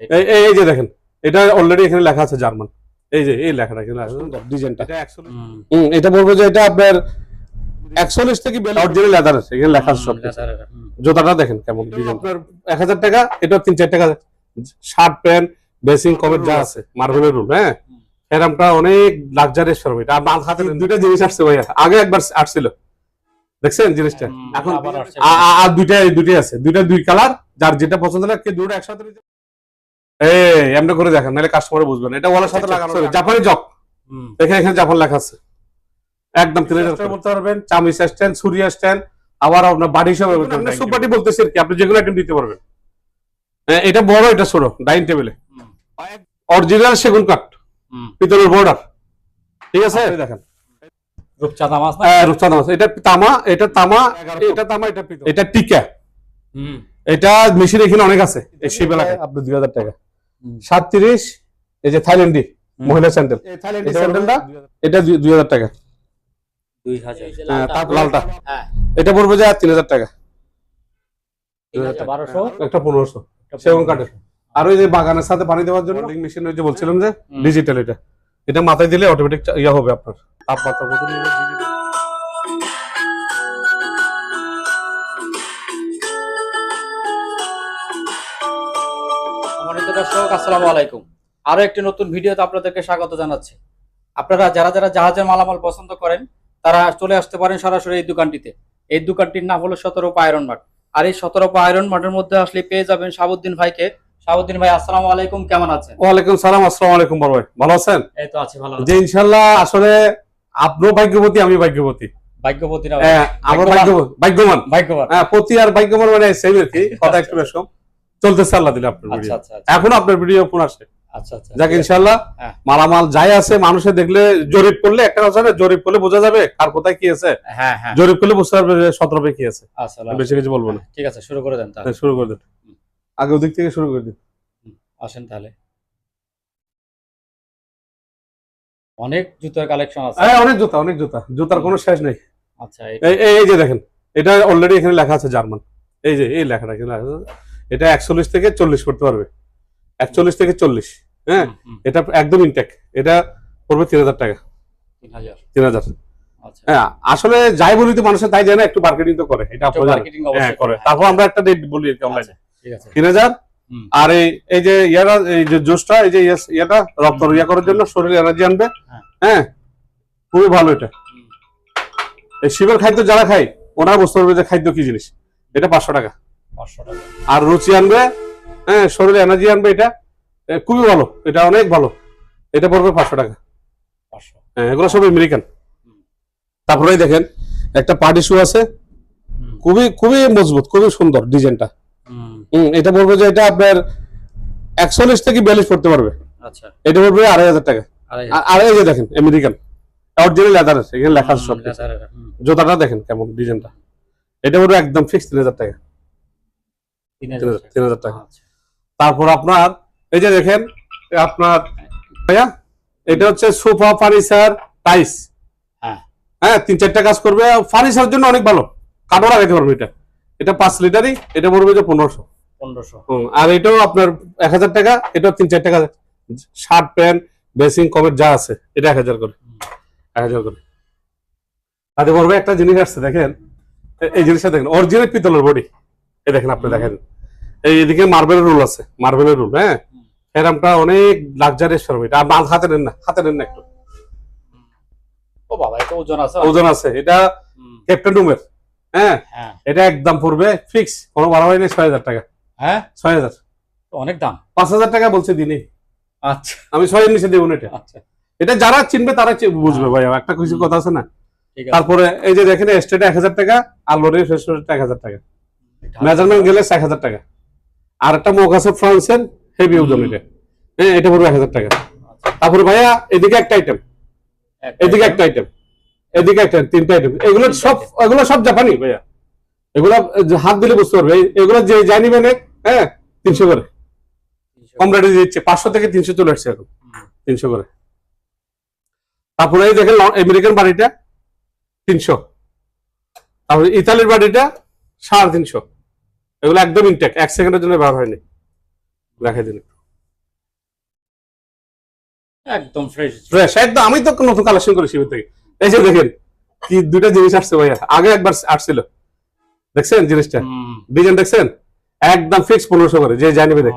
এই এই এই যে দেখেন এটা অলরেডি এখানে লেখা আছে জার্মান। এই যে এই লেখাটা এখানে আছে ডিজাইনটা। এটা বলব যে এটা আপনার একচল্লিশ থেকে অরিজিনাল লেদার আছে এখানে লেখা আছে সব জুতাটা দেখেন কেমন ডিজাইন আপনার এক হাজার টাকা এটা তিন চার টাকা। শার্ট প্যান্ট বেসিং কমের যা আছে মার্বেলের রুম হ্যাঁ? এরমটা অনেক লাক্সারিয়াস শোরুম এটা আমার হাতে দুইটা জিনিস আসছে ভাইয়া। আগে একবার আসছিল। দেখছেন জিনিসটা? এখন আর দুইটা দুইটাই আছে। দুইটা দুই কালার যার যেটা পছন্দ লাগে কে দুটো একসাথে নিতে এই এমনি করে দেখেন নাহলে কাস্টমারে বুঝবেন এটা ওয়ালের সাথে লাগানো জাপানি জক হুম, এখানে এখানে জাপান লেখা আছে। একদম তিন হাজার বলতে পারবেন। চামিস স্ট্যান্ড সুরিয়া স্ট্যান্ড আবার আপনার বাড়ি হিসাবে সুপারটি বলতেছি আর কি আপনি যেগুলো আইটেম দিতে পারবেন। হ্যাঁ, এটা বড় এটা ছোট ডাইনিং টেবিলে অরিজিনাল সেগুন কাঠ। পিতলের বর্ডার ঠিক আছে? দেখেন। রূপচাঁদা মাছ না? আহ, রূপচাঁদা মাছ। এটা তামা এটা তামা এটা তামা এটা এটা টিকা। এটা মেশিন এখানে অনেক আছে। এই শিবেলা আপনি দুই হাজার টাকা। সাতত্রিশ এই যে থাইল্যান্ডি মহিলা স্যান্ডেল। এই স্যান্ডেলটা? এটা দুই- হাজার টাকা। হাজার। হ্যাঁ, লালটা। হ্যাঁ। এটা পড়বে যে তিন হাজার টাকা। বারোশো? একটা পনেরোশো। সেগুন কাঠের। আর ওই যে বাগানের সাথে পানি দেওয়ার জন্য? মেশিন ওই যে বলছিলাম যে ডিজিটাল এটা। এটা মাথায় দিলে অটোমেটিক ইয়া হবে আপনার। তাপমাত্রা কত? দর্শক আসসালামু আলাইকুম। আরও একটি নতুন ভিডিওতে আপনাদেরকে স্বাগত জানাচ্ছি। আপনারা যারা যারা জাহাজের মালামাল পছন্দ করেন তারা চলে আসতে পারেন সরাসরি এই দোকানটিতে। এই দোকানটির নাম হলো সতেরোপা আয়রন মার্ট। আর এই সতেরোপা আয়রন মার্টের মধ্যে আসলে পেয়ে যাবেন শাহাবুদ্দিন ভাইকে। শাহাবুদ্দিন ভাই আসসালামু আলাইকুম কেমন আছেন? ওয়ালাইকুম সালাম আসসালামু আলাইকুম বড় ভাই। ভালো আছেন? এই তো আছি ভালো যে ইনশাল্লাহ আসলে আপনিও ভাগ্যবতী আমি ভাগ্যবতী। ভাগ্যবতী না হ্যাঁ, আমরা ভাগ্যবান। ভাগ্যবান। হ্যাঁ প্রতি আর ভাগ্যবান মানে সেম আর কি কথা একটু এরকম চলতেছে আল্লাহ দিলে আপনার আচ্ছা ভিডিও আচ্ছা আচ্ছা। এখন আপনার ভিডিও ফোন আসে। আচ্ছা আচ্ছা যাক ইনশাল্লাহ। মালামাল যাই আছে মানুষে দেখলে জরিপ করলে একটা কথা জরিপ করলে বোঝা যাবে কার কোথায় কি আছে। জরিপ করলে বুঝতে পারবে যে কি আছে। আচ্ছা বেশি কিছু বলব না। ঠিক আছে শুরু করে দেন শুরু করে দিন। আগে ওদিক থেকে শুরু করে দিন। আসেন তাহলে। অনেক জুতোর কালেকশন আছে। হ্যাঁ অনেক জুতা অনেক জুতা। জুতার কোনো শেষ নেই। আচ্ছা এই- এই এই- এই যে দেখেন এটা অলরেডি এখানে লেখা আছে জার্মান। এই যে এই লেখাটা এখানে লেখা আছে। এটা একচল্লিশ থেকে চল্লিশ করতে পারবে। একচল্লিশ থেকে চল্লিশ হ্যাঁ? এটা একদম ইনটেক এটা পড়বে তিন হাজার টাকা। তিন হাজার। আচ্ছা। হ্যাঁ আসলে যাই বলি তো মানুষের তাই যায় না একটু মার্কেটিং তো করে এটা হ্যাঁ করে। তারপর আমরা একটা ডেট বলি অনলাইনে আচ্ছা, তিন হাজার আর এই যে ইয়ারা এই যে জুসটা এই যে ইয়েটা রক্ত ইয়া করার জন্য শরীরে এনার্জি আনবে। হ্যাঁ। হ্যাঁ খুবই ভালো এটা। এই শিবের খাদ্য যারা খায় ওনারা বুঝতে পারবে যে খাদ্য কি জিনিস। এটা পাঁচশো টাকা। আর রুচি আনবে হ্যাঁ শরীরে এনার্জি আনবে এটা খুবই ভালো এটা অনেক ভালো এটা পড়বে পাঁচশো টাকা। হ্যাঁ এগুলো সব আমেরিকান। তারপরে দেখেন একটা পার্টি শু আছে খুবই খুবই মজবুত খুবই সুন্দর ডিজাইনটা হুম, এটা বলব যে এটা আপনার একচল্লিশ থেকে বিয়াল্লিশ পড়তে পারবে। আচ্ছা। এটা পড়বে আড়াই হাজার টাকা। আড়াই হাজার। দেখেন আমেরিকান অরিজিনাল লেদার আছে এখানে লেখা আছে সব। জুতাটা দেখেন কেমন ডিজাইনটা এটা পড়বে একদম ফিক্স তিন হাজার টাকা তিন হাজার টাকা। আচ্ছা, তারপর আপনার এই যে দেখেন আপনার ভাইয়া এটা হচ্ছে সোফা ফার্নিচার টাইস হ্যাঁ। হ্যাঁ তিন চারটা কাজ করবে। ফার্নিচার জন্য অনেক ভালো। কাঠও লাগাতে পারবে এটা। এটা পাঁচ লিটারই এটা পড়বে যে পনেরোশো। পনেরোশো। আর এটাও আপনার এক হাজার টাকা এটাও তিন চার টাকা শার্ট প্যান্ট বেসিং কমের যা আছে এটা এক হাজার করে। এক হাজার করে। তাতে পড়বে একটা জিনিস আসছে দেখেন এই জিনিসটা দেখেন অরিজিনাল পিতলের বডি এই দেখেন আপনি দেখেন। এই এদিকে মার্বেলের রুল আছে। মার্বেলের রুল হ্যাঁ? হুম। অনেক লাক্সারিয়াস শোরুম এটা। আর মাল হাতে নেন না হাতে নেন না একটু। ও বাবা এটা ওজন আছে ওজন আছে। এটা ক্যাপ্টেন রুমের হ্যাঁ? হ্যাঁ। এটা একদম পড়বে ফিক্স কোনো বাড়াবাড়ি নেই ছয় হাজার টাকা। হ্যাঁ? ছয় হাজার। অনেক দাম। পাঁচ হাজার টাকা বলছে দিনে। আচ্ছা। আমি ছয়ের নিচে দেবো না এটা। আচ্ছা। এটা যারা চিনবে তারা বুঝবে ভাই একটা কিছু কথা আছে না? তারপরে এই যে দেখেন স্টেটে এক হাজার টাকা আর লোডের ফেস্টেটে এক হাজার টাকা। মেজারমেন্ট গেলে এক হাজার টাকা। আর একটা মুখ আছে ফ্রান্সের হেভি ওজন এটা হ্যাঁ এটা পড়বে এক হাজার টাকা। আচ্ছা, তারপরে ভাইয়া এদিকে একটা আইটেম এদিকে একটা আইটেম এদিকে একটা তিনটা আইটেম এগুলো সব এগুলো সব জাপানি ভাইয়া। এগুলো হাত দিলে বুঝতে পারবে। এগুলো যে জানি মানে হ্যাঁ তিনশো করে। কম রেটে দিচ্ছে। পাঁচশো থেকে তিনশো চলে আসছে এখন। তিনশো করে। তারপরে এই দেখেন আমেরিকান বাড়িটা তিনশো। তারপরে ইতালির বাড়িটা সাড়ে তিনশো। এগুলো একদম ইনটেক এক সেকেন্ডের জন্য ব্যবহার হয়নি। দেখাই দিন একদম ফ্রেশ ফ্রেশ একদম। আমি তো নতুন কালেকশন করি শিবির থেকে। এই যে দেখেন কি দুইটা জিনিস আসছে ভাইয়া। আগে একবার আসছিল। দেখছেন জিনিসটা? ডিজাইন দেখছেন? একদম ফিক্স পনেরোশো করে যে জানিবে দেখ।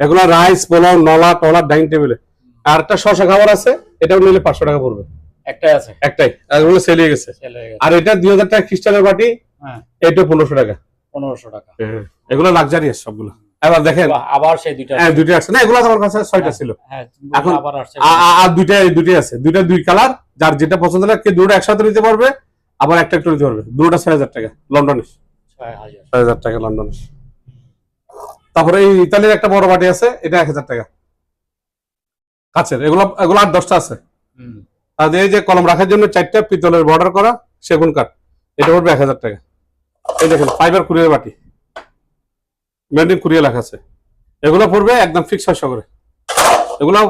এগুলো রাইস পোলাও নলা টলা ডাইনিং টেবিলে। আর একটা শশা খাবার আছে এটাও নিলে পাঁচশো টাকা পড়বে। একটাই আছে। একটাই। আর এগুলো সেল হয়ে গেছে। সেল হয়ে গেছে। আর এটা দুই হাজার টাকা খ্রিস্টানের বাটি হ্যাঁ। এটা পনেরোশো টাকা। পনেরোশো টাকা। এগুলো লাক্সারিয়াস সবগুলো। এবার দেখেন আবার সেই দুইটা হ্যাঁ দুইটা আছে না এগুলো আমার কাছে ছয়টা ছিল। হ্যাঁ এখন- আর দুইটা দুইটাই আছে। দুইটা দুই কালার যার যেটা পছন্দ লাগে কে দুটো একসাথে নিতে পারবে আবার একটা একটু নিতে পারবে। দুটোটা ছয় হাজার টাকা লন্ডনে ছয় হাজার। টাকা লন্ডনে তারপরে এই ইতালির একটা বড় বাটি আছে এটা এক হাজার টাকা। কাছের এগুলো এগুলো আট দশটা আছে। আর এই যে কলম রাখার জন্য চারটা পিতলের বর্ডার করা সেগুন কাঠ এটা পড়বে এক হাজার টাকা। এই দেখেন ফাইবার কুরিয়ার বাটি। মেড ইন কুরিয়া লেখা আছে। এগুলো পড়বে একদম ফিক্স ছয়শো করে এগুলো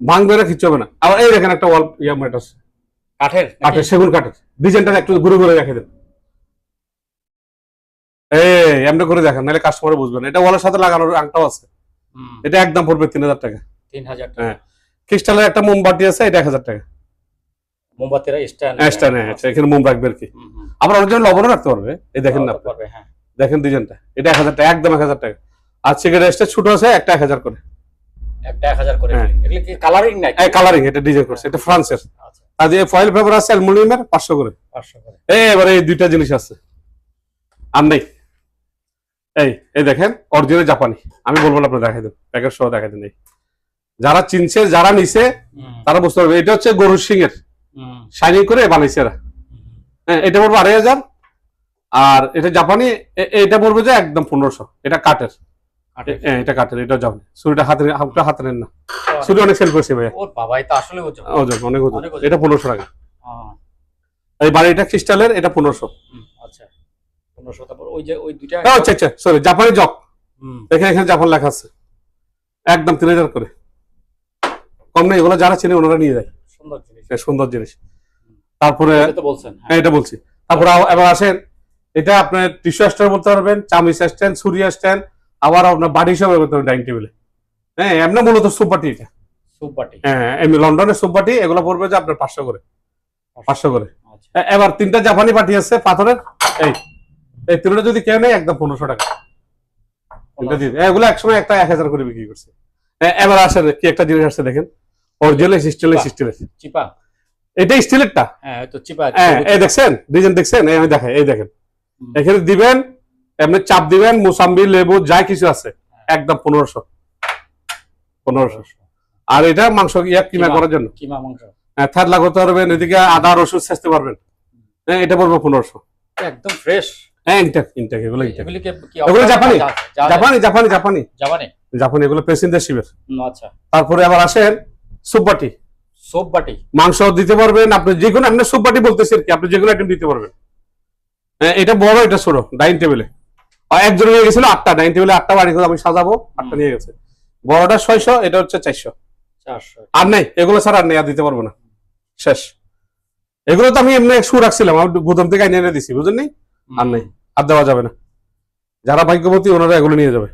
ভাঙবে না কিচ্ছু হবে না। আবার এই দেখেন একটা ওয়াল ইয়া মেট আছে। কাঠের কাঠের সেগুন কাঠের। ডিজাইনটা একটু ঘুরে ঘুরে রেখে দেন। এই এমনি করে দেখেন নাহলে কাস্টমার বুঝবে না। এটা ওয়ালের সাথে লাগানোর আংটাও আছে। এটা একদম পড়বে তিন হাজার টাকা। তিন হাজার টাকা। হ্যাঁ। ক্রিস্টালের একটা মোমবাতি আছে এটা এক হাজার টাকা। মোমবাতিরা এক্সট্রা আচ্ছা, এখানে মোম রাখবে আর কি? আবার অরিজিনাল লবণও রাখতে পারবে এই দেখেন না হ্যাঁ। দেখেন এটা এক হাজার টাকা একদম এক হাজার টাকা। আর সিগারেট এক্সট্রা ছোট আছে একটা এক হাজার করে। একটা এক হাজার করে হ্যাঁ। কালারিং নাকি? কালারিং এটা ডিজাইন করছে এটা ফ্রান্সের। আচ্ছা। আর যে ফয়েল পেপার আছে অ্যালুমিনিয়ামের পাঁচশো করে। পাঁচশো করে। এই এবারে এই দুইটা জিনিস আছে। আর নেই। এই এই দেখেন অরিজিনাল জাপানি আমি বলব না আপনি দেখাই দেন প্যাকেট সহ দেখাই দেন। যারা চিনছে যারা নিছে তারা বুঝতে পারবে। এটা হচ্ছে গরুর সিং এর শাইনিং করে বানাইছে এরা। হ্যাঁ এটা পড়বে আড়াই হাজার। আর এটা জাপানি এটা পড়বে যে একদম পনেরোশো। এটা কাঠের। হ্যাঁ এটা কাঠের এটা জাপানি। ছুরিটা হাতে হাতটা হাতে নেন না ছুরি অনেক সেল করছে ভাইয়া। ওর বাবা এটা আসলে ওজন। ওজন অনেক ওজন। এটা পনেরোশো টাকা। হ্যাঁ, এই বাড়িটা ক্রিস্টালের এটা পনেরোশো। আচ্ছা। পনেরোশো তারপর ওই যে ওই দুইটা আচ্ছা আচ্ছা সরি জাপানি জগ। হুম, দেখেন এখানে জাপান লেখা আছে। একদম তিন হাজার করে। কম নেই এগুলো যারা চিনে ওনারা নিয়ে যায়। সুন্দর জিনিস। এটা সুন্দর জিনিস। তারপরে এটা হ্যাঁ। হ্যাঁ এটা বলছি। তারপরে এবার আসেন এটা আপনার টিস্যু স্ট্যান্ড বলতে পারবেন চামিচ স্ট্যান্ড সুরিয়া স্ট্যান্ড আবার আপনার বাড়ি হিসাবে পারবেন ডাইনিং টেবিলে হ্যাঁ এমনি মূলত সুপাটি এটা। সুপ বাটি। হ্যাঁ এমনি লন্ডনের সুপাটি এগুলো পড়বে যে আপনার পাঁচশো করে। পাঁচশো। করে। আচ্ছা। এবার তিনটা জাপানি পাটি আছে পাথরের। এই এই তিনটা যদি কেউ নেই একদম পনেরোশো টাকা। এগুলো একসময় একটা এক হাজার করে বিক্রি করছে। এবার আসেন কি একটা জিনিস আসছে দেখেন। অরিজিনাল স্টিলের। স্টিলের চিপা। এটা স্টিলেরটা হ্যাঁ তো চিপা হ্যাঁ এই দেখছেন? ডিজাইন দেখছেন? এই আমি দেখাই এই দেখেন। এখানে দিবেন এমনি চাপ দিবেন মুসাম্বি লেবু যা কিছু আছে। একদম পনেরোশো। পনেরোশো। আর এটা মাংস ইয়া কিনা কিমা। করার জন্য? কিমা মাংস। থার্ড লাগাতে পারবেন এদিকে আদা রসুন চেষ্টা পারবেন। হ্যাঁ এটা পড়বে পনেরোশো। একদম ফ্রেশ হ্যাঁ ইনটেক ইনটেক এগুলো ইনটেক জাপানি? জাপানি জাপানি জাপানি। জাপানি। জাপানি এগুলো শিবের আচ্ছা। তারপরে আবার আসেন সুপাটি। সোপ বাটি। মাংস দিতে পারবেন আপনি যে কোনো আপনি বলতেছি আর কি আপনি যে কোনো আইটেম দিতে পারবেন। হ্যাঁ, এটা বড় এটা ছোট ডাইনিং টেবিলে একজন নিয়ে গেছিল আটটা ডাইনিং টেবিলে আটটা বাড়ি করে আমি সাজাবো আটটা নিয়ে গেছে। বড়টা ছয়শো এটা হচ্ছে চারশো। আর নেই এগুলো ছাড়া আর নেই আর দিতে পারব না। শেষ। এগুলো তো আমি এমনি শু রাখছিলাম আমি গুদাম থেকে এনে এনে দিছি বুঝলেন নি? আর নেই আর দেওয়া যাবে না। যারা ভাগ্যবতী ওনারা এগুলো নিয়ে যাবে।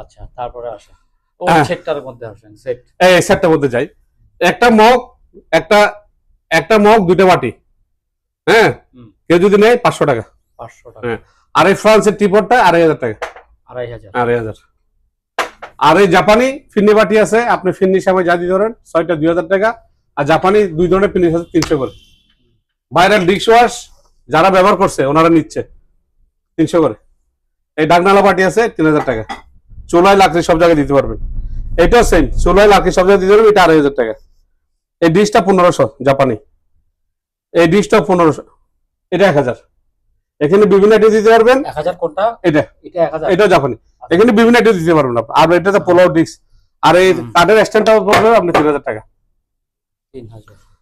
আচ্ছা তারপরে আসে হ্যাঁ। সেটটার মধ্যে আসেন সেট এই সেটটার মধ্যে যাই। একটা মগ একটা একটা মগ দুইটা বাটি। হ্যাঁ? কেউ যদি নেয় পাঁচশো টাকা। পাঁচশো টাকা। হ্যাঁ। আর এই ফ্রান্সের টিপটটা আড়াই হাজার টাকা। আড়াই হাজার। আড়াই হাজার। আর এই জাপানি ফিন্নি বাটি আছে আপনি ফিন্নি সময় যা দিয়ে ধরেন ছয়টা দুই হাজার টাকা। আর জাপানি দুই ধরনের ফিন্নি আছে তিনশো করে। বাইরের ডিশ ওয়াশ যারা ব্যবহার করছে ওনারা নিচ্ছে তিনশো করে। এই ডাকনালা বাটি আছে তিন হাজার টাকা। চুলায় লাকড়ি সব জায়গায় দিতে পারবেন। এটাও সেম চুলায় লাকড়ি সব জায়গায় দিতে পারবেন এটা আড়াই হাজার টাকা। এই ডিশটা পনেরোশো জাপানি। এই ডিশটাও পনেরোশো এটা এক হাজার। এখানে বিভিন্ন আইটেম দিতে পারবেন। এক হাজার কোনটা? এটা। এটা জাপানি। এখানে বিভিন্ন আইটেম দিতে পারবেন আপনি। আর এটাতে পোলাও ডিস্ক আর এই। কাঠের স্ট্যান্ডটা পড়বে আপনি তিন হাজার টাকা।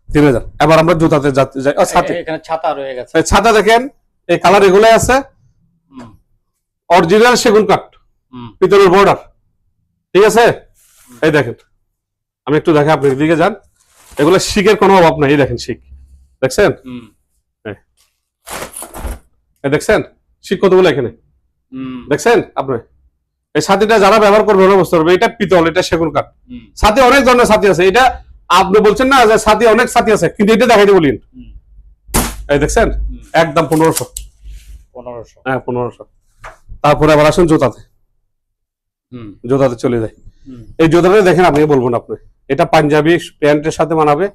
তিন হাজার। এবার আমরা জুতাতে ও, এখানে ছাতা রয়ে গেছে। ছাতা দেখেন এই কালার এগুলাই আছে। অরিজিনাল সেগুন কাঠ। পিতলের বর্ডার ঠিক আছে? এই দেখেন। আমি একটু দেখে আপনি এদিকে যান। এগুলো শিখের কোনো অভাব নাই দেখেন শিখ। দেখছেন? দেখছেন? শিখ কতগুলো এখানে? দেখছেন আপনি? এই ছাতিটা যারা ব্যবহার করবে ওরা বুঝতে পারবে এটা পিতল এটা সেগুন কাঠ। সাথে অনেক ধরনের সাথী আছে এটা আপনি বলছেন না যে সাথী অনেক সাথী আছে কিন্তু এটা দেখাই দিয়ে বলিন এই দেখছেন? একদম পনেরোশো। পনেরোশো। হ্যাঁ পনেরোশো। তারপরে আবার আসেন জোতাতে। হুম, জোতাতে চলে যায় এই জোতাটা দেখেন আপনি বলব না আপনি। এটা পাঞ্জাবি প্যান্টের সাথে মানাবে।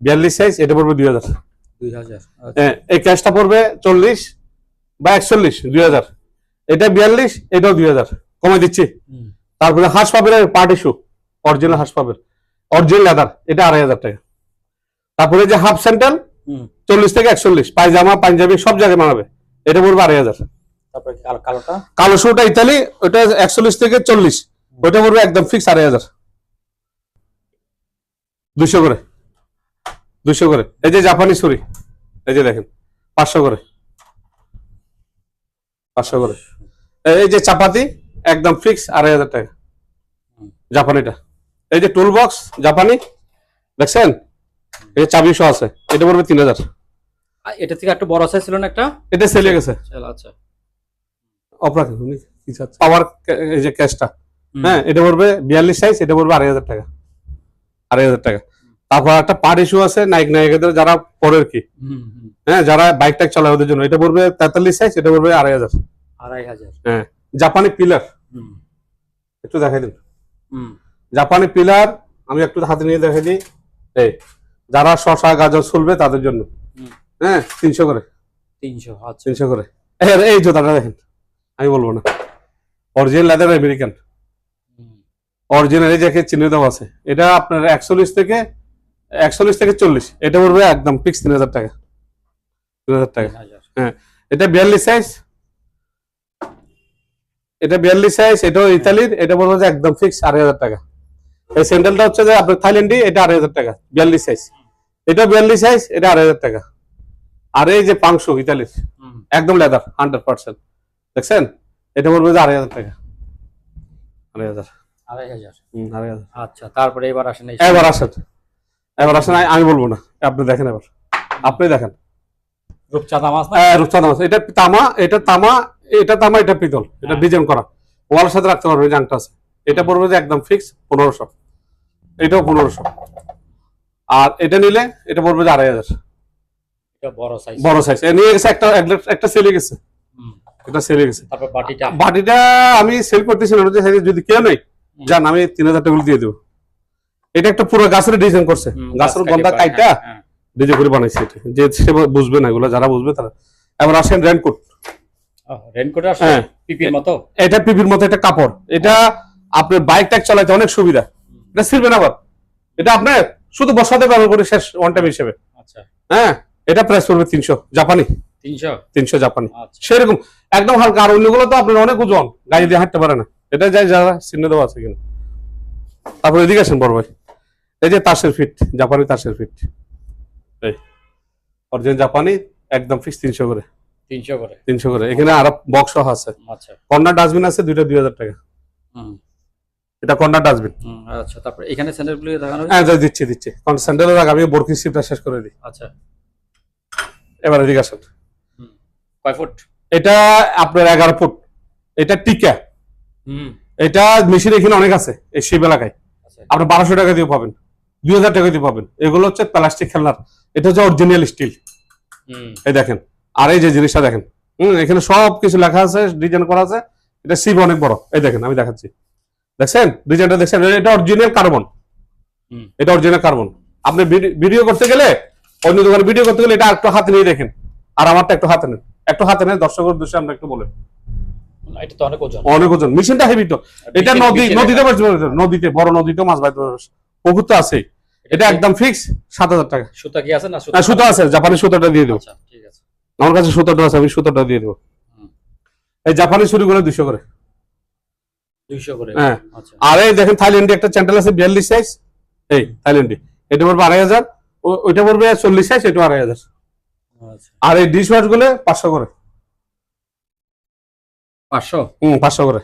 বিয়াল্লিশ সাইজ এটা পড়বে দুই হাজার। আচ্ছা, হ্যাঁ, এই ক্যাশটা পড়বে চল্লিশ বা একচল্লিশ দুই হাজার। এটা বিয়াল্লিশ এটাও দুই হাজার। কমে দিচ্ছি। তারপরে হাঁস পাবের পার্টি শু অরিজিনাল হাঁস পাবের। অরিজিনাল লেদার এটা আড়াই হাজার টাকা। তারপরে যে হাফ স্যান্ডেল। চল্লিশ থেকে একচল্লিশ পায়জামা পাঞ্জাবি সব জায়গায় মানাবে। এটা পড়বে আড়াই হাজার। কালো- শুটা ইতালি ওটা একচল্লিশ থেকে চল্লিশ ওইটা পড়বে একদম ফিক্স আড়াই হাজার। দুশো করে। দুশো করে। এই যে জাপানি ছুরি। এই যে দেখেন পাঁচশো করে। পাঁচশো করে। এই যে চাপাতি একদম ফিক্স আড়াই হাজার টাকা। জাপানিটা। এই যে টুল বক্স জাপানি। দেখছেন? এই যে চাবি সহ আছে। এটা পড়বে তিন হাজার। এটা থেকে একটু বড় সাইজ ছিল না একটা? এটা সেলে গেছে। আচ্ছা। অপরাধ পাওয়ার এই যে ক্যাশটা হ্যাঁ এটা পড়বে বিয়াল্লিশ সাইজ এটা পড়বে আড়াই হাজার টাকা। আড়াই হাজার টাকা। তারপর একটা পার ইস্যু আছে নাইক নায়িকাদের যারা পরের কি। হ্যাঁ যারা বাইক টাইক চালায় ওদের জন্য। এটা পড়বে তেতাল্লিশ সাইজ এটা পড়বে আড়াই হাজার। আড়াই হাজার। জাপানি পিলার একটু দেখাই দিন। হুম, জাপানি পিলার আমি একটু হাতে নিয়ে দেখাই দিই। এই যারা শশা গাজর চলবে তাদের জন্য। হ্যাঁ তিনশো করে। তিনশো আচ্ছা। তিনশো করে। এই জুতাটা দেখেন। আমি বলব না। অরিজিনাল লেদার আমেরিকান অরিজিনাল এই যে চিহ্ন দেওয়া আছে এটা আপনার একচল্লিশ থেকে একচল্লিশ থেকে চল্লিশ এটা পড়বে একদম ফিক্স তিন হাজার টাকা। তিন হাজার টাকা। হাজার। এটা বিয়াল্লিশ সাইজ এটা বিয়াল্লিশ সাইজ এটাও ইতালির এটা পড়বে যে একদম ফিক্স আড়াই হাজার টাকা। এই স্যান্ডেলটা হচ্ছে যে আপনার থাইল্যান্ডি এটা আড়াই হাজার টাকা বিয়াল্লিশ সাইজ এটা বিয়াল্লিশ সাইজ এটা আড়াই হাজার টাকা। আর এই যে পাংশু ইতালির একদম লেদার হান্ড্রেড পার্সেন্ট দেখছেন? এটা পড়বে যে আড়াই হাজার টাকা। আড়াই হাজার। আড়াই হাজার। আড়াই হাজার। আচ্ছা তারপরে এবার আসেন এবার আসেন। এবার আসেন আমি- বলব না। আপনি দেখেন এবার। আপনি দেখেন। রূপচাঁদা মাছ আহ, রূপচাঁদা মাছ এটা তামা এটা তামা এটা তামা এটা পিতল। এটা হ্যাঁ। ডিজাইন করা। ওয়ালের সাথে রাখতে পারবে জাংটা আছে। এটা পড়বে যে একদম ফিক্স পনেরোশো। এটাও পনেরোশো। আর এটা নিলে এটা পড়বে যে আড়াই হাজার। এটা বড় সাইজ বড় সাইজ নিয়ে গেছে একটা একটা- সেলে গেছে। একটা সেলে গেছে। তারপর বাটিটা? বাটিটা আমি সেল করতেছি না ওটা যদি কেউ নেই যান আমি তিন হাজার টাকা দিয়ে দেবো। এটা একটা পুরো গাছের ডিজাইন করছে। গাছের গন্ধা কাইটা হ্যাঁ, হ্যাঁ। ডিজাইন করে বানাইছে এটা। যে সে বুঝবে না এগুলো যারা বুঝবে তারা। এবার আসেন রেনকোট রেনকোট হ্যাঁ। পিপির মতো? এটা পিপির মতো একটা কাপড়। এটা আপনার বাইক টাইক চালাতে অনেক সুবিধা। এটা ছিড়বে না আবার। এটা আপনার শুধু বসাতে ব্যবহার করে শেষ ওয়ান টাইম হিসেবে। আচ্ছা। হ্যাঁ এটা প্রাইস পড়বে তিনশো জাপানি। তিনশো? তিনশো জাপানি। আচ্ছা। সেরকম। একদম হালকা। আর অন্যগুলো তো আপনার অনেক ওজন গাড়ি দিয়ে হাঁটতে পারে না। এটা যাই যারা চিহ্ন দেওয়া আছে কিনা তারপর এদিকে আসেন বড় ভাই। এই যে তাসের ফিট জাপানি তাসের ফিট। এই অরিজিনাল জাপানি একদম ফিক্স তিনশো করে। তিনশো করে। তিনশো করে। এখানে আরও বক্স আছে। আচ্ছা। কর্নার ডাস্টবিন আছে দুইটা দুই হাজার টাকা। হুম। এটা কর্নার ডাস্টবিন আচ্ছা তারপরে এখানে স্যান্ডেলগুলো দেখানো হ্যাঁ যাই দিচ্ছি দিচ্ছি। কারণ স্যান্ডেলের আগে আমি বর্কিং শিপটা শেষ করে দিই। আচ্ছা। এবার এদিকে আসেন। কয় ফুট? এটা আপনার এগারো ফুট। এটা টিকা। এটা মেশিন এখানে অনেক আছে এই শিব এলাকায় আচ্ছা। আপনি বারোশো টাকা দিয়ে পাবেন দুই হাজার টাকা দিয়ে পাবেন। এগুলো হচ্ছে প্লাস্টিক খেলনার এটা হচ্ছে অরিজিনাল স্টিল এই দেখেন আর এই যে জিনিসটা দেখেন হম এখানে সব কিছু লেখা আছে ডিজাইন করা আছে। এটা শিব অনেক বড়। এই দেখেন আমি দেখাচ্ছি। দেখছেন? ডিজাইনটা দেখছেন? এটা অরিজিনাল কার্বন এটা অরিজিনাল কার্বন আপনি ভিডিও করতে গেলে অন্য দোকানে ভিডিও করতে গেলে এটা একটু হাতে নিয়ে দেখেন। আর আমারটা একটু হাতে নেন। একটু হাতে নেন দর্শকের উদ্দেশ্যে আমরা একটু বলেন। এটা তো অনেক ওজন। অনেক ওজন। মেশিনটা হেভি তো। এটা নদী নদীতে নদীতে বড় নদীতে মাছ বাইতে পুকুর তো আছেই। এটা একদম ফিক্স সাত হাজার টাকা। সুতা কি আছে না সুতো? আছে জাপানি সুতোটা দিয়ে দেবো। আচ্ছা ঠিক আছে। আমার কাছে সুতোটা আছে আমি সুতোটা দিয়ে দেবো। এই জাপানি দুশো করে। দুইশো করে? হ্যাঁ। আচ্ছা। আর এই দেখেন থাইল্যান্ডে একটা চ্যান্ডেল আছে বিয়াল্লিশ সাইজ এই থাইল্যান্ডে। এটা পড়বে আড়াই হাজার। ওইটা পড়বে চল্লিশ সাইজ এটা আড়াই হাজার। আচ্ছা। আর এই ডিশ ওয়াশগুলো পাঁচশো করে। পাঁচশো? হম পাঁচশো করে।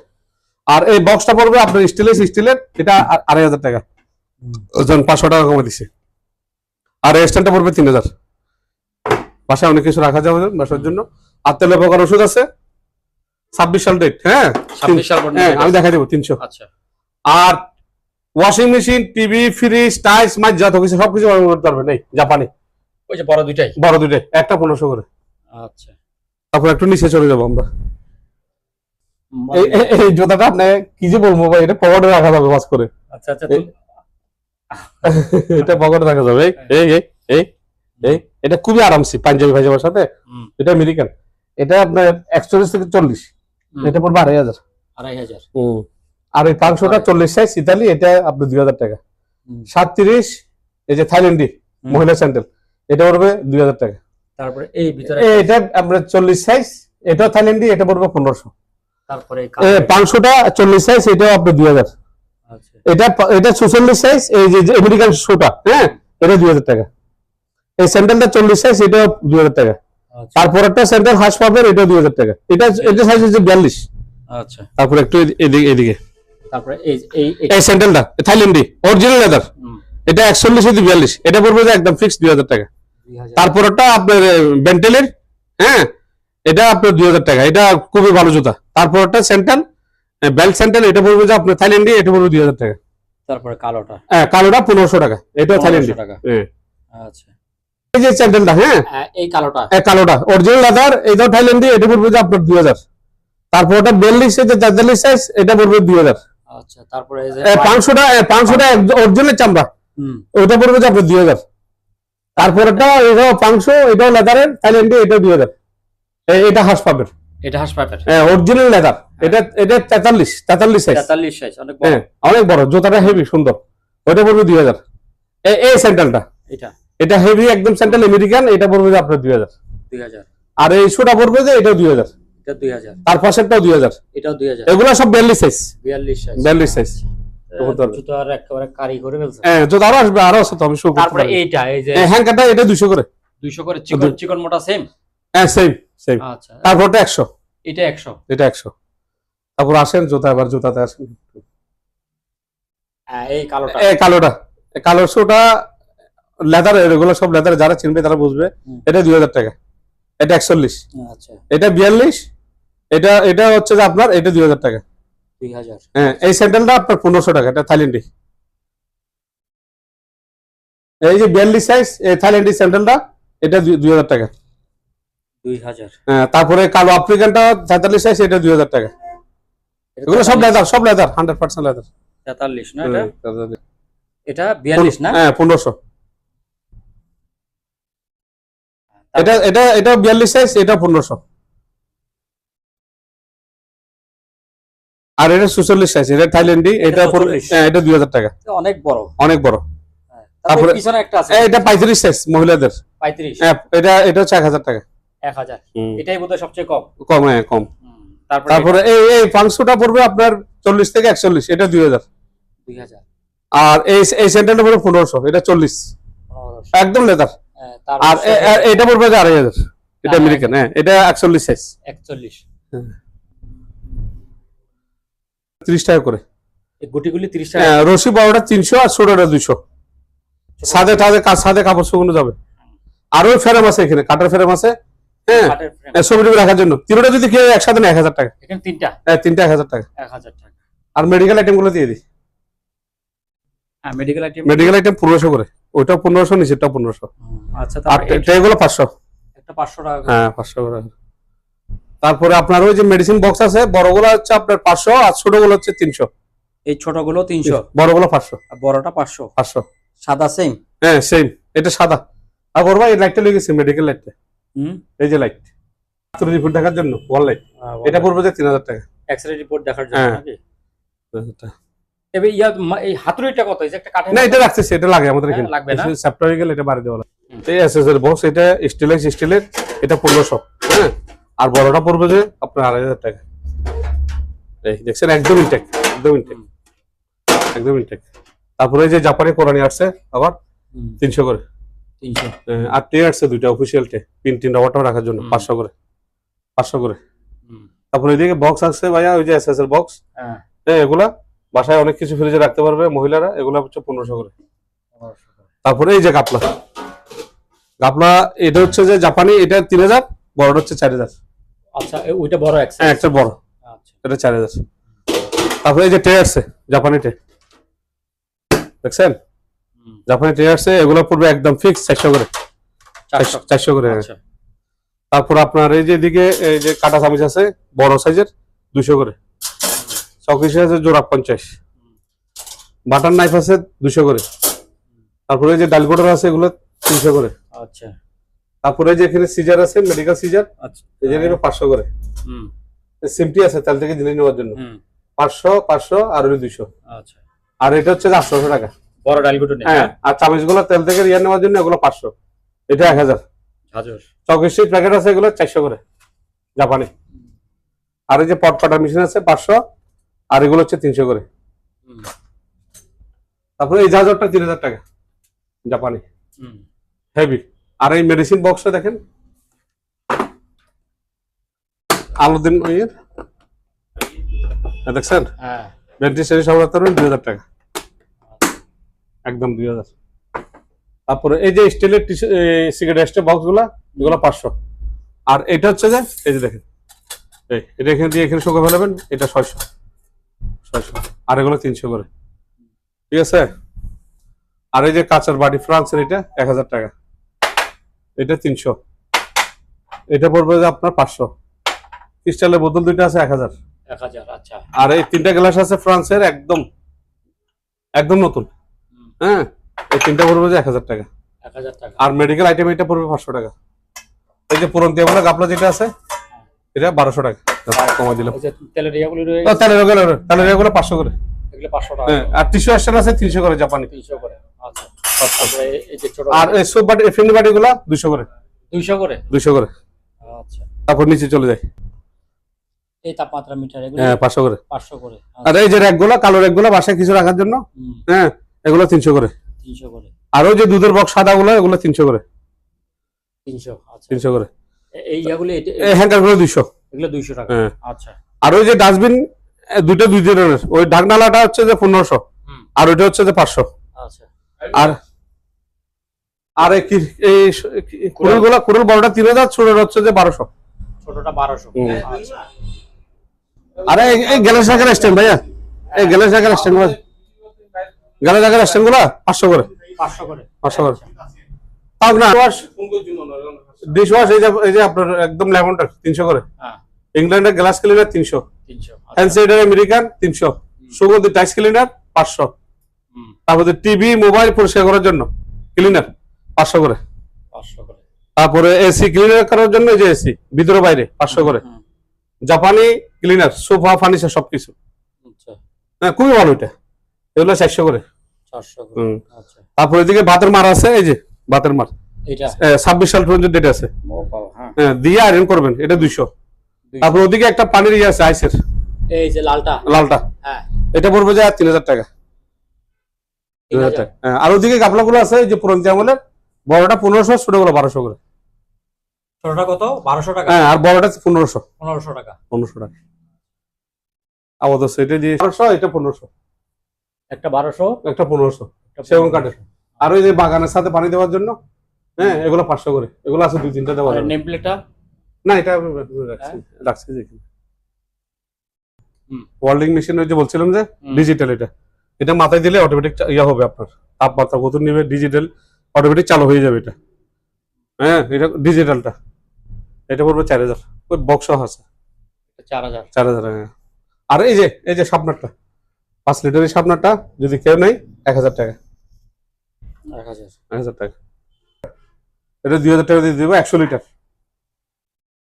আর এই বক্সটা পড়বে আপনার স্টিলের স্টিলের এটা আড়াই হাজার টাকা। ওজন পাঁচশো টাকা কমে দিছে। আর এই স্ট্যান্ডটা পড়বে তিন হাজার। বাসায় অনেক কিছু রাখা যাবে বাসার জন্য। আর তেলে পোকার ওষুধ আছে। ছাব্বিশ সাল ডেট হ্যাঁ? হ্যাঁ আমি দেবো তিনশো। আচ্ছা। আর washing machine TV fridge tiles কিছু সবকিছু ব্যবহার করতে পারবেন এই জাপানি। ওই যে বড় দুইটাই? বড় দুইটাই একটা পনেরোশো করে। আচ্ছা। তারপর একটু নিচে চলে যাব আমরা। এই জুতাটা আপনি কি যে বলব ভাই এটা পকেটে রাখা যাবে বাস করে। আচ্ছা আচ্ছা এটা পকেটে রাখা যাবে। এই এই এই এই এটা খুবই আরামসি পাঞ্জাবি ভাইজাবার সাথে। এটা আমেরিকান। এটা আপনার একচল্লিশ থেকে চল্লিশ। এটা পড়বে আড়াই হাজার। আড়াই হাজার। আর এই পাঁচশোটা চল্লিশ সাইজ ইতালি এটা আপনার দুই হাজার টাকা। সাতত্রিশ এই যে থাইল্যান্ডি। মহিলা স্যান্ডেল এটা পড়বে দুই হাজার টাকা। তারপরে এই ভিতরে এটা আপনার চল্লিশ সাইজ এটা থাইল্যান্ডি এটা পড়বে পনেরোশো। তারপরে পাঁচশোটা চল্লিশ সাইজ এটাও আপনার দুই হাজার। আচ্ছা। এটা এটা চুচল্লিশ সাইজ এই যে যে আমেরিকান শোটা হ্যাঁ? এটা দুই হাজার টাকা। এই স্যান্ডেলটা চল্লিশ সাইজ এটাও দুই হাজার টাকা। আচ্ছা। তারপর একটা স্যান্ডেল হাঁস পাবেন এটা দুই হাজার টাকা। এটা এটা সাইজ হচ্ছে বিয়াল্লিশ। আচ্ছা। তারপর একটু এদিকে এদিকে। তারপরে এই স্যান্ডেলটা থাইল্যান্ডি অরিজিনাল লেদার এটা একচল্লিশ বিয়াল্লিশ। এটা পড়বে একদম ফিক্স দুই হাজার টাকা। হাজার। তারপরটা আপনার বেন্টেলের হ্যাঁ? এটা আপনার দুই হাজার টাকা। এটা খুবই ভালো জুতা। তারপরটা সেন্ট্রাল বেল্ট সেন্ট্রাল এটা পড়বে যে আপনার থাইল্যান্ডি এটা পড়বে দুই হাজার টাকা। তারপরে কালোটা? হ্যাঁ কালোটা পনেরোশো টাকা। এটাও থাইল্যান্ডি 1500 টাকা। আচ্ছা। এই যে স্যান্ডেলটা হ্যাঁ? এই কালোটা। এই কালোটা। অরিজিনাল লেদার এটাও থাইল্যান্ডি এটা পড়বে যে আপনার দুই হাজার। তারপর ওটা বিয়াল্লিশ যে তেতাল্লিশ সাইজ এটা পড়বে দুই হাজার। আচ্ছা তারপরে এই যে পাঁচশোটা পাঁচশোটা অরিজিনাল চামড়া। হুম, ওটা পড়বে যে আপনার দুই হাজার। তারপরেটা এটাও পাঁচশো এটাও লেদারের থাইল্যান্ডে এটাও দুই হাজার। এটা হাঁস পাবেন। এটা হাঁস পাপের অরিজিনাল লেদার এটা এটা তেতাল্লিশ তেতাল্লিশ সাইজ তেতাল্লিশ সাইজ অনেক বড়। হ্যাঁ অনেক বড়। জুতাটা হেভি সুন্দর। ওটা পড়বে দুই হাজার। এই স্যান্ডেলটা এটা। এটা হেভি একদম স্যান্ডেল আমেরিকান এটা পড়বে আপনার দুই হাজার। দুই হাজার। আর এই শুটা পড়বে যে দুই হাজার। এটা দুই হাজার। তার পাশেরটাও দুই হাজার। এটাও দুই হাজার। এগুলো সব বিয়াল্লিশ সাইজ বিয়াল্লিশ সাইজ বিয়াল্লিশ সাইজ জুতো আর একেবারে কারি করে ফেলছে। হ্যাঁ জুতা আরও আসবে আরও আছে তো আমি শুরু তারপরে এইটা এই যে হ্যাঙ্কারটা এটা দুশো করে। দুইশো করে। চিকন চিকন মোটা সেম হ্যাঁ সেম সেম আচ্ছা। তারপরটা একশো। এটা একশো। এটা একশো। তারপর আসেন জুতা এবার জুতাতে আসেন। হ্যাঁ, এই কালোটা। এই কালোটা। কালো শুটা লেদার এগুলো সব লেদার যারা চিনবে তারা বুঝবে। এটা দুই হাজার টাকা। এটা একচল্লিশ। আচ্ছা। এটা বিয়াল্লিশ। এটা এটা হচ্ছে যে আপনার এটা দুই হাজার টাকা। দুই হাজার। হ্যাঁ এই স্যান্ডেলটা আপনার পনেরোশো টাকা এটা থাইল্যান্ডি এই যে বিয়াল্লিশ সাইজ এই থাইল্যান্ডি স্যান্ডেলটা এটা দুই দুই হাজার টাকা। দুই হাজার তারপরে কালো আফ্রিকানটা তেতাল্লিশ সাইজ এটা দুই হাজার টাকা। এগুলো সব লেদার সব লেদার হান্ড্রেড পার্সেন্ট লেদার তেতাল্লিশ না এটা? এটা বিয়াল্লিশ না? হ্যাঁ পনেরোশো। এটা এটা এটা বিয়াল্লিশ সাইজ এটা পনেরোশো। আর এটা সুচল্লিশ সাইজ এটা থাইল্যান্ডি এটা এটা 44 হ্যাঁ, এটা দুই হাজার টাকা। অনেক বড়। অনেক বড়। হ্যাঁ, তারপরে তারপরে- পিছনে একটা আছে। এটা পঁয়ত্রিশ সাইজ মহিলাদের। পঁয়ত্রিশ। হ্যাঁ, এটা এটা হচ্ছে এক হাজার টাকা। এক হাজার। এটাই বোধহয় সবচেয়ে কম। কম হ্যাঁ কম। তারপরে এই এই পাঁচশোটা পড়বে আপনার চল্লিশ থেকে একচল্লিশ এটা দুই হাজার। দুই হাজার। আর এই এই সেন্টারটা পড়বে পনেরোশো এটা চল্লিশ। একদম লেদার। হ্যাঁ, আর এটা পড়বে যে আড়াই হাজার। এটা হ্যাঁ, আমেরিকান হ্যাঁ এটা একচল্লিশ সাইজ একচল্লিশ। ত্রিশ টাকা করে। গুটিগুলি তিরিশ টাকা তিনশো আর সাদে টাদে সাদে কাপড় শুকনো যাবে। আর ওই ফেরাম আছে এখানে কাটার ফেরাম আছে। হ্যাঁ হ্যাঁ, ছবি টবি রাখার জন্য। তিনটা যদি খেয়ে একসাথে এক হাজার টাকা। এখানে তিনটা? হ্যাঁ তিনটা এক হাজার টাকা। এক হাজার টাকা। আর মেডিকেল আইটেমগুলো দিয়ে দিই। হ্যাঁ মেডিকেল আইটেম মেডিকেল আইটেম পনেরোশো করে। ওইটাও পনেরোশো নিচেরটাও পনেরোশো। আচ্ছা আর এগুলো পাঁচশো। একটা পাঁচশো টাকা হ্যাঁ পাঁচশো করে। তারপরে আপনার ওই যে মেডিসিন বক্স আছে বড়গুলো হচ্ছে আপনার পাঁচশো আর ছোটগুলো হচ্ছে তিনশো। এই ছোটগুলো তিনশো। বড়গুলো পাঁচশো। আর বড়টা পাঁচশো। পাঁচশো। সাদা সেম হ্যাঁ সেম এটা সাদা। আর বড় ভাই লাইটটা লেগেছে মেডিকেল লাইটটা এই যে লাইট রিপোর্ট দেখার জন্য ওয়াল লাইট এটা পড়বে যে তিন হাজার টাকা। এক্স রে রিপোর্ট দেখার জন্য হ্যাঁ। নাকি? এবার ইয়া এই হাতুড়িটা কত? এই যে একটা না এটা রাখতেছি এটা লাগে আমাদের এখানে। হ্যাঁ, লাগবে না? হয়ে গেলে এটা বাড়ি দেওয়া লাগে এই এসএসএর বক্স এটা স্টিলের স্টিলের এটা পনেরোশো হ্যাঁ? আর বড়টা পড়বে যে আপনার আড়াই হাজার টাকা। এই দেখছেন একদম ইনটেক একদম ইনটেক একদম ইনটেক তারপরে যে জাপানি কোরআনি আসছে আবার হুম, তিনশো করে। তিনশো হ্যাঁ, আর টে আসছে দুইটা অফিসিয়াল টে পিন তিন রাবারটাও রাখার জন্য পাঁচশো করে পাঁচশো করে। তারপরে এদিকে বক্স আসছে ভাইয়া ওই যে এস এস এর বক্স হ্যাঁ। এগুলা বাসায় অনেক কিছু ফ্রিজে রাখতে পারবে মহিলারা এগুলা হচ্ছে পনেরোশো করে। তারপরে এই যে গাপলা। গাপলা এটা হচ্ছে যে জাপানি এটা তিন হাজার বড়টা হচ্ছে চার হাজার। আচ্ছা ওইটা বড় এক্স হ্যাঁ একটা বড়। আচ্ছা। এটা চার হাজার। তারপরে এই যে টে আসছে জাপানি টে দেখছেন? জাপানি ট্রে আসছে এগুলো পড়বে একদম ফিক্স চারশো করে। চারশো। করে। আচ্ছা। তারপর আপনার এই যে এদিকে এই যে কাটা চামিচ আছে বড় সাইজের দুশো করে। চকিশ আছে জোড়া পঞ্চাশ। বাটার নাইফ আছে দুশো করে। তারপরে যে ডাল কোটার আছে এগুলো তিনশো করে। আচ্ছা। তারপরে যে এখানে সিজার আছে মেডিকেল সিজার আচ্ছা। নেবে পাঁচশো করে। হুম। সিমটি আছে তেল থেকে জিনিস নেওয়ার জন্য। হুম। পাঁচশো পাঁচশো আর ওই দুইশো। আচ্ছা। আর এটা হচ্ছে আটশোশো টাকা। বড় ডালগুটো হ্যাঁ আর চামিচগুলো তেল থেকে ইয়ে নেওয়ার জন্য এগুলো পাঁচশো। এটা এক হাজার। ঝাঁঝর। প্যাকেট আছে এগুলো চারশো করে জাপানি। আর এই যে পট কাটার মেশিন আছে পাঁচশো আর এগুলো হচ্ছে তিনশো করে। তারপরে এই জাহাজটা তিন হাজার টাকা জাপানি। হেভি আর এই মেডিসিন বক্সটা দেখেন। আলুদিন ইয়ের দেখছেন? হ্যাঁ। ভেন্টিলেশন সব দুই হাজার টাকা। একদম দুই হাজার। তারপরে এই যে স্টিলের সিগারেট স্টেপ বক্সগুলা এগুলো পাঁচশো। আর এটা হচ্ছে যে এই যে দেখেন এই এটা এখানে দিয়ে এখানে শুকো ফেলাবেন এটা ছয়শো। ছয়শো। আর এগুলো তিনশো করে। ঠিক আছে? আর এই যে কাঁচার বাড়ি ফ্রান্সের এটা এক হাজার টাকা। এটা তিনশো। এটা পড়বে যে আপনার পাঁচশো। ক্রিস্টালের বোতল দুইটা আছে এক হাজার আচ্ছা। আর এই তিনটা গ্লাস আছে ফ্রান্সের একদম একদম নতুন। হ্যাঁ এই তিনটা পড়বে যে এক হাজার টাকা। আর মেডিকেল আইটেম এটা পড়বে পাঁচশো টাকা। এই যে পুরন দিয়ে গাপলা যেটা আছে এটা বারোশো টাকা। কমা দিলাম। তেলের এগুলো পাঁচশো করে হ্যাঁ আর টিস্যু আছে তিনশো করে জাপানি। তিনশো করে আচ্ছা। আর এই সোপ বাটি ফিন্ডি বাটি গুলা দুশো করে। দুইশো করে? দুশো করে। আচ্ছা। তারপর নিচে চলে যায়। এই তাপমাত্রা মিটার এগুলো হ্যাঁ পাঁচশো করে। পাঁচশো করে আর এই যে কালো র্যাকগুলা বাসায় কিছু রাখার জন্য হ্যাঁ এগুলো তিনশো করে। তিনশো করে। আর ওই যে দুধের বক্স সাদা গুলো এগুলো তিনশো করে। তিনশো আচ্ছা। তিনশো করে। এই ইয়াগুলি হ্যাঙ্গারগুলো দুইশো। এগুলো দুইশো টাকা। হ্যাঁ। আচ্ছা। আর ওই যে ডাস্টবিন দুইটা দুই ধরনের। ওই ঢাকনালাটা হচ্ছে যে পনেরোশো। আর ওইটা হচ্ছে যে পাঁচশো। আচ্ছা। আর আর এই কি- এই কুড়ুলগুলা কুড়ুল বড়টা তিন হাজার ছোট হচ্ছে যে বারোশো। ছোটটা বারোশো। আচ্ছা। আর এই এই গ্যালাস রাখার স্ট্যান্ড ভাইয়া। এই গ্যালাস রাখার স্ট্যান্ড গুলো গ্যালাস রাখার স্ট্যান্ডগুলা পাঁচশো করে? পাঁচশো করে। পাঁচশো করে। তাও না? ডিশ ওয়াশ এই যে এই যে আপনার একদম লেমনটা তিনশো করে। হ্যাঁ। ইংল্যান্ডের গ্লাস ক্লিনার তিনশো। আচ্ছা। আমেরিকান তিনশো। সুগন্ধি টাইস ক্লিনার পাঁচশো। তারপরে টিভি মোবাইল পরিষ্কার করার জন্য ক্লিনার পাঁচশো করে। পাঁচশো করে। তারপরে এসি ক্লিনার করার জন্য যে এসি ভিতরে বাইরে পাঁচশো করে। জাপানি ক্লিনার সোফা ফার্নিচার সবকিছু। আচ্ছা। হ্যাঁ খুবই ভালো এটা। এগুলো চারশো করে। আচ্ছা। তারপর এদিকে ভাতের মার আছে এই যে ভাতের মার। ছাব্বিশ সাল পর্যন্ত ডেট আছে। হ্যাঁ। হ্যাঁ দিয়ে আয়রন করবেন এটা দুইশো। তারপর ওদিকে একটা পানির ইয়ে আছে আইসের। এই যে লালটা? লালটা। হ্যাঁ। এটা পড়বে যে তিন হাজার টাকা। তিন হাজার। টাকা হ্যাঁ, আর ওদিকে কাপড়গুলো আছে এই যে পুরন্তি আমলের বড়টা পনেরোশো ছোটগুলো বারোশো করে। ছোটটা কত? বারোশো টাকা? হ্যাঁ আর বড়টা পনেরোশো। পনেরোশো টাকা। পনেরোশো টাকা। আপাতত এটা দিয়ে বারোশো এটা পনেরোশো। একটা বারোশো একটা পনেরোশো একটা সেগুন কাঠের। আর ওই যে বাগানের সাথে পানি দেওয়ার জন্য হ্যাঁ এগুলো পাঁচশো করে। এগুলো আছে দুই তিনটা দেওয়া নেম প্লেটটা না এটা রাখছি রাখছি দেখি হুম। ওয়ার্ল্ডিং মেশিন ওই যে বলছিলাম যে ডিজিটাল এটা। এটা মাথায় দিলে অটোমেটিক ইয়া হবে আপনার। তাপমাত্রা কত নিবে ডিজিটাল অটোমেটিক চালু হয়ে যাবে এটা। হ্যাঁ এটা ডিজিটালটা এটা পড়বে চার হাজার। ওই বক্স আছে। চার হাজার। চার হাজার হ্যাঁ। আর এই যে এই যে শাপনারটা পাঁচ লিটারের শাপনারটা যদি কেউ নেই এক হাজার টাকা। এক হাজার। এক হাজার টাকা। এটা দুই হাজার টাকা দিয়ে দেবো একশো লিটার।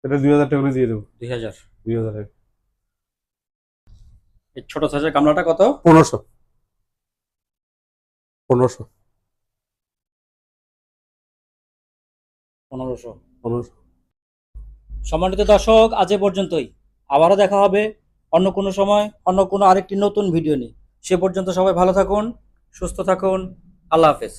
এটা দুই হাজার টাকা করে দিয়ে দেবো। দুই হাজার। দুই হাজার টাকা। ছোট সাইজের গামলাটা কত? পনেরোশো। পনেরোশো। পনেরোশো। পনেরোশো। সম্মানিত দর্শক আজ এ পর্যন্তই। আবারও দেখা হবে অন্য কোনো সময়, অন্য কোনো আরেকটি নতুন ভিডিও নিই সে পর্যন্ত সবাই ভালো থাকুন, সুস্থ থাকুন, আল্লাহ হাফেজ।